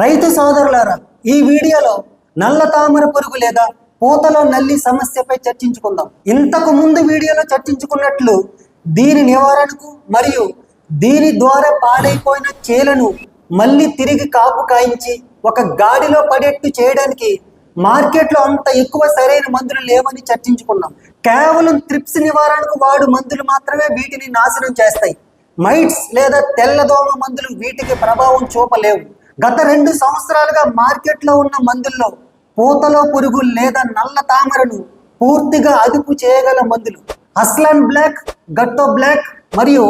రైతు సోదరులారా ఈ వీడియోలో నల్ల తామర పురుగు లేదా పూతలో నల్లి సమస్యపై చర్చించుకుందాం. ఇంతకు ముందు వీడియోలో చర్చించుకున్నట్లు దీని నివారణకు మరియు దీని ద్వారా పాడైపోయిన చేలను మళ్ళీ తిరిగి కాపు కాయించి ఒక గాడిలో పడేట్టు చేయడానికి మార్కెట్లో అంత ఎక్కువ సరైన మందులు లేవని చర్చించుకున్నాం. కేవలం త్రిప్స్ నివారణకు వాడు మందులు మాత్రమే వీటిని నాశనం చేస్తాయి. మైట్స్ లేదా తెల్లదోమ మందులు వీటికి ప్రభావం చూపలేవు. గత రెండు సంవత్సరాలుగా మార్కెట్లో ఉన్న మందుల్లో పూతలో పురుగు లేదా నల్ల తామరను పూర్తిగా అదుపు చేయగల మందులు అస్లాన్ బ్లాక్ గట్టో బ్లాక్ మరియు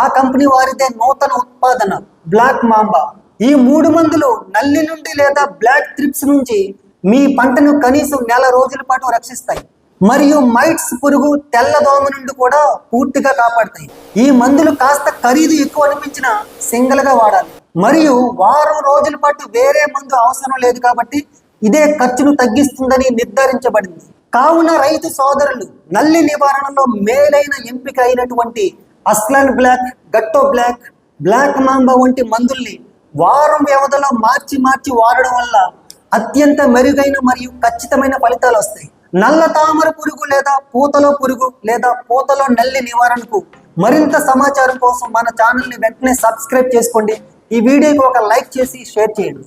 ఆ కంపెనీ వారిదే నూతన ఉత్పాదన బ్లాక్ మాంబా. ఈ మూడు మందులు నల్లి నుండి లేదా బ్లాక్ త్రిప్స్ నుంచి మీ పంటను కనీసం నెల రోజుల పాటు రక్షిస్తాయి మరియు మైట్స్ పురుగు తెల్లదోమ నుండి కూడా పూర్తిగా కాపాడతాయి. ఈ మందులు కాస్త ఖరీదు ఎక్కువ అనిపించిన సింగిల్గా వాడాలి. మరియు వారం రోజుల పాటు వేరే మందు అవసరం లేదు కాబట్టి ఇదే ఖర్చును తగ్గిస్తుందని నిర్ధారించబడింది. కావున రైతు సోదరులు నల్లి నివారణలో మేలైన ఎంపిక అయినటువంటి అస్లన్ బ్లాక్ గట్టో బ్లాక్ బ్లాక్ మాంబా వంటి మందుల్ని వారం వ్యవధిలో మార్చి మార్చి వాడడం వల్ల అత్యంత మెరుగైన మరియు ఖచ్చితమైన ఫలితాలు వస్తాయి. నల్ల తామర పురుగు లేదా పూతలో పురుగు లేదా పూతలో నల్లి నివారణకు మరింత సమాచారం కోసం మన ఛానల్ని వెంటనే సబ్స్క్రైబ్ చేసుకోండి. ఈ వీడియోకి ఒక లైక్ చేసి షేర్ చేయండి.